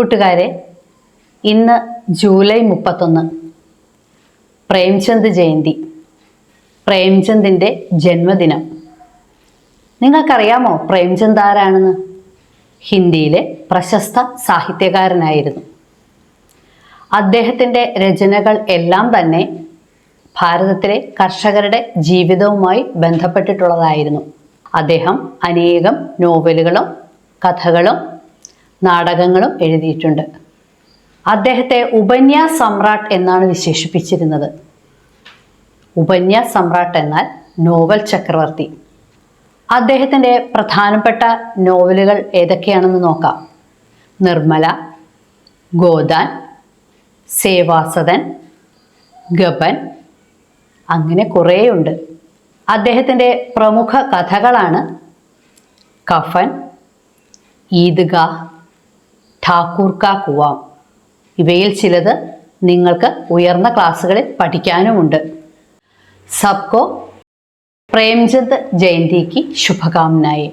കൂട്ടുകാരെ ഇന്ന് ജൂലൈ മുപ്പത്തൊന്ന് പ്രേംചന്ദ് ജയന്തി പ്രേംചന്ദിന്റെ ജന്മദിനം. നിങ്ങൾക്കറിയാമോ പ്രേംചന്ദ് ആരാണെന്ന്? ഹിന്ദിയിലെ പ്രശസ്ത സാഹിത്യകാരനായിരുന്നു. അദ്ദേഹത്തിന്റെ രചനകൾ എല്ലാം തന്നെ ഭാരതത്തിലെ കർഷകരുടെ ജീവിതവുമായി ബന്ധപ്പെട്ടിട്ടുള്ളതായിരുന്നു. അദ്ദേഹം അനേകം നോവലുകളും കഥകളും നാടകങ്ങളും എഴുതിയിട്ടുണ്ട്. അദ്ദേഹത്തെ ഉപന്യാസ് സമ്രാട്ട് എന്നാണ് വിശേഷിപ്പിച്ചിരുന്നത്. ഉപന്യാസ് സമ്രാട്ട് എന്നാൽ നോവൽ ചക്രവർത്തി. അദ്ദേഹത്തിന്റെ പ്രധാനപ്പെട്ട നോവലുകൾ ഏതൊക്കെയാണെന്ന് നോക്കാം. നിർമ്മല ഗോദാൻ സേവാസദൻ ഗബൻ അങ്ങനെ കുറേയുണ്ട്. അദ്ദേഹത്തിന്റെ പ്രമുഖ കഥകളാണ് കഫൻ ഈദ്ഗാഹ് ഠാക്കൂർ കാ കുവാം ഇവയിൽ ചിലത് നിങ്ങൾക്ക് ഉയർന്ന ക്ലാസ്സുകളിൽ പഠിക്കാനുമുണ്ട്. സബ്കോ പ്രേംചന്ദ് ജയന്തിക്ക് ശുഭകാമനായി.